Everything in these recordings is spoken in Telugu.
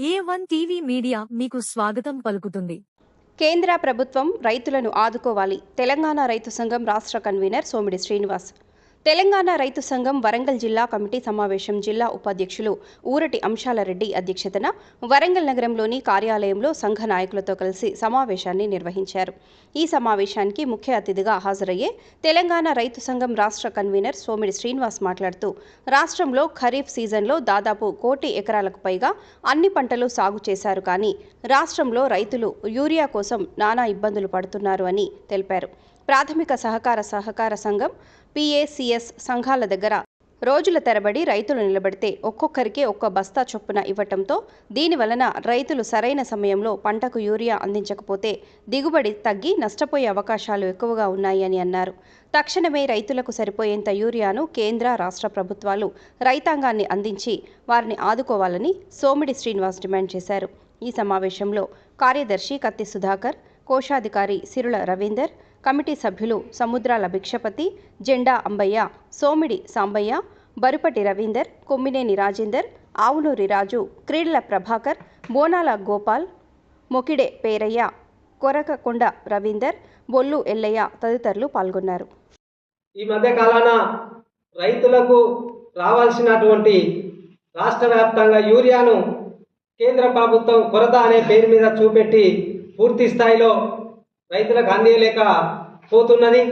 ఏ వన్ టీవీ మీడియా మీకు స్వాగతం పలుకుతుంది. కేంద్ర ప్రభుత్వం రైతులను ఆదుకోవాలి. తెలంగాణ రైతు సంఘం రాష్ట్ర కన్వీనర్ సోమిడి శ్రీనివాస్. తెలంగాణ రైతు సంఘం వరంగల్ జిల్లా కమిటీ సమావేశం జిల్లా ఉపాధ్యక్షులు ఊరటి అంశాలరెడ్డి అధ్యక్షతన వరంగల్ నగరంలోని కార్యాలయంలో సంఘ నాయకులతో కలిసి సమావేశాన్ని నిర్వహించారు. ఈ సమావేశానికి ముఖ్య అతిథిగా హాజరయ్యే తెలంగాణ రైతు సంఘం రాష్ట్ర కన్వీనర్ సోమిడి శ్రీనివాస్ మాట్లాడుతూ రాష్ట్రంలో ఖరీఫ్ సీజన్లో దాదాపు కోటి ఎకరాలకు పైగా అన్ని పంటలు సాగు చేశారు కానీ రాష్ట్రంలో రైతులు యూరియా కోసం నానా ఇబ్బందులు పడుతున్నారు అని తెలిపారు. ప్రాథమిక సహకార సహకార సంఘం పిఏసిఎస్ సంఘాల దగ్గర రోజుల తరబడి రైతులు నిలబడితే ఒక్కొక్కరికి ఒక్క బస్తా చొప్పున ఇవ్వటంతో దీని వలన రైతులు సరైన సమయంలో పంటకు యూరియా అందించకపోతే దిగుబడి తగ్గి నష్టపోయే అవకాశాలు ఎక్కువగా ఉన్నాయి అని అన్నారు. తక్షణమే రైతులకు సరిపోయేంత యూరియాను కేంద్ర రాష్ట్ర ప్రభుత్వాలు రైతాంగాన్ని అందించి వారిని ఆదుకోవాలని సోమిడి శ్రీనివాస్ డిమాండ్ చేశారు. ఈ సమావేశంలో కార్యదర్శి కత్తి సుధాకర్ కోశాధికారి సిరుల రవీందర్ కమిటీ సభ్యులు సముద్రాల భిక్షపతి జెండా అంబయ్య సోమిడి సాంబయ్య బరుపటి రవీందర్ కొమ్మినేని రాజేందర్ ఆవులూరి రాజు క్రీడల ప్రభాకర్ బోనాల గోపాల్ మొకిడే పేరయ్య కొరకకొండ రవీందర్ బొల్లు ఎల్లయ్య తదితరులు పాల్గొన్నారు. ఈ మధ్య కాలాన రైతులకు రావాల్సినటువంటి రాష్ట్ర వ్యాప్తంగా యూరియాను కేంద్ర ప్రభుత్వం కొరత అనే పేరు మీద చూపెట్టి పూర్తి స్థాయిలో రైతులకు అందియలేక పోతున్నది.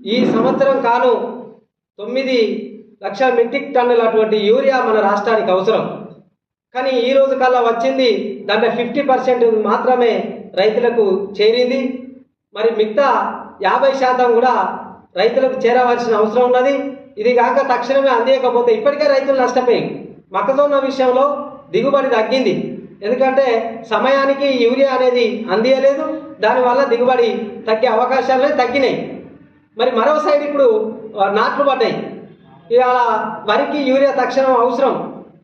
ఈ సంవత్సరం కాను తొమ్మిది లక్షల మెట్రిక్ టన్నుల అటువంటి యూరియా మన రాష్ట్రానికి అవసరం. కానీ ఈ రోజు కల్లా వచ్చింది దాంట్లో ఫిఫ్టీ పర్సెంట్ మాత్రమే రైతులకు చేరింది. మరి మిగతా యాభై శాతం కూడా రైతులకు చేరవలసిన అవసరం ఉన్నది. ఇది కాక తక్షణమే అందేయకపోతే ఇప్పటికే రైతులు నష్టపోయి మొక్కజొన్న విషయంలో దిగుబడి తగ్గింది. ఎందుకంటే సమయానికి యూరియా అనేది అందియలేదు. దానివల్ల దిగుబడి తగ్గే అవకాశాలు తగ్గినాయి. మరి మరో సైడ్ ఇప్పుడు నాట్లు పడ్డాయి. ఇవాళ వరికి యూరియా తక్షణం అవసరం.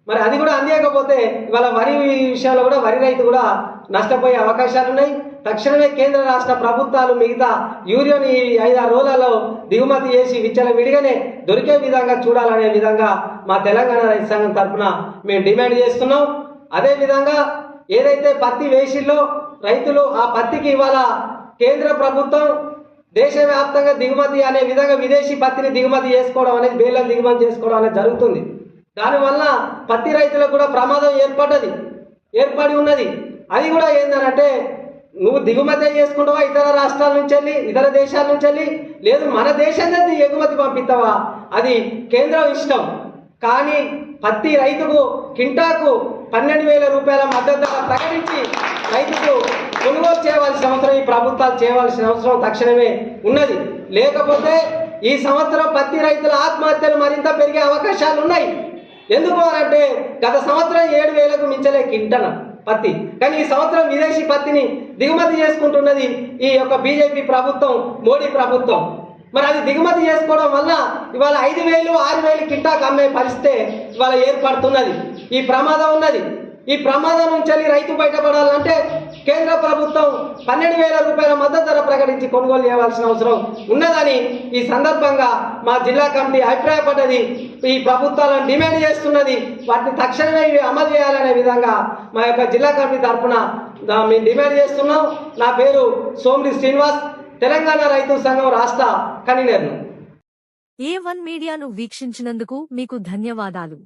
మరి అది కూడా అందియకపోతే ఇవాళ వరి విషయంలో కూడా వరి రైతు కూడా నష్టపోయే అవకాశాలు ఉన్నాయి. తక్షణమే కేంద్ర రాష్ట్ర ప్రభుత్వాలు మిగతా యూరియాని ఐదారు రోజులలో దిగుమతి చేసి విచ్చల విడిగానే దొరికే విధంగా చూడాలనే విధంగా మా తెలంగాణ రైతు సంఘం తరఫున మేము డిమాండ్ చేస్తున్నాం. అదేవిధంగా ఏదైతే పత్తి వేసిల్లో రైతులు ఆ పత్తికి ఇవాళ కేంద్ర ప్రభుత్వం దేశవ్యాప్తంగా దిగుమతి అనే విధంగా విదేశీ పత్తిని దిగుమతి చేసుకోవడం అనేది బేలం దిగుమతి చేసుకోవడం అనేది జరుగుతుంది. దానివల్ల పత్తి రైతులకు కూడా ప్రమాదం ఏర్పడ్డది ఏర్పడి ఉన్నది. అది కూడా ఏంటంటే నువ్వు దిగుమతి చేసుకుంటావా ఇతర రాష్ట్రాల నుంచి వెళ్ళి ఇతర దేశాల నుంచి వెళ్ళి లేదు మన దేశం నుంచి ఎగుమతి పంపిస్తావా అది కేంద్రం ఇష్టం. కానీ పత్తి రైతుకు కింటాకు పన్నెండు వేల రూపాయల మద్దతు ప్రకటించి రైతుకు కొనుగోలు చేయవలసిన అవసరం ఈ ప్రభుత్వాలు చేయవలసిన అవసరం తక్షణమే ఉన్నది. లేకపోతే ఈ సంవత్సరం పత్తి రైతుల ఆత్మహత్యలు మరింత పెరిగే అవకాశాలు ఉన్నాయి. ఎందుకు అంటే గత సంవత్సరం ఏడు వేలకు మించలే కింటన పత్తి. కానీ ఈ సంవత్సరం విదేశీ పత్తిని దిగుమతి చేసుకుంటున్నది ఈ యొక్క బీజేపీ ప్రభుత్వం మోడీ ప్రభుత్వం. మరి అది దిగుమతి చేసుకోవడం వల్ల ఇవాళ ఐదు వేలు ఆరు వేలు కింటాకు అమ్మే పరిస్థితి ఇవాళ ఏర్పడుతున్నది. ఈ ప్రమాదం ఉన్నది. ఈ ప్రమాదం నుంచి రైతు బయటపడాలంటే కేంద్ర ప్రభుత్వం పన్నెండు వేల రూపాయల మద్దతు ధర ప్రకటించి కొనుగోలు చేయవలసిన అవసరం ఉన్నదని ఈ సందర్భంగా మా జిల్లా కమిటీ అభిప్రాయపడ్డది. ఈ ప్రభుత్వాలను డిమాండ్ చేస్తున్నది. వాటిని తక్షణమే ఇవి అమలు చేయాలనే విధంగా మా యొక్క జిల్లా కమిటీ తరఫున మేము డిమాండ్ చేస్తున్నాం. నా పేరు సోమిడి శ్రీనివాస్. తెలంగాణ రైతు సంఘం రాష్ట్ర కన్వీనర్ను ఏ వన్ మీడియాను వీక్షించినందుకు మీకు ధన్యవాదాలు.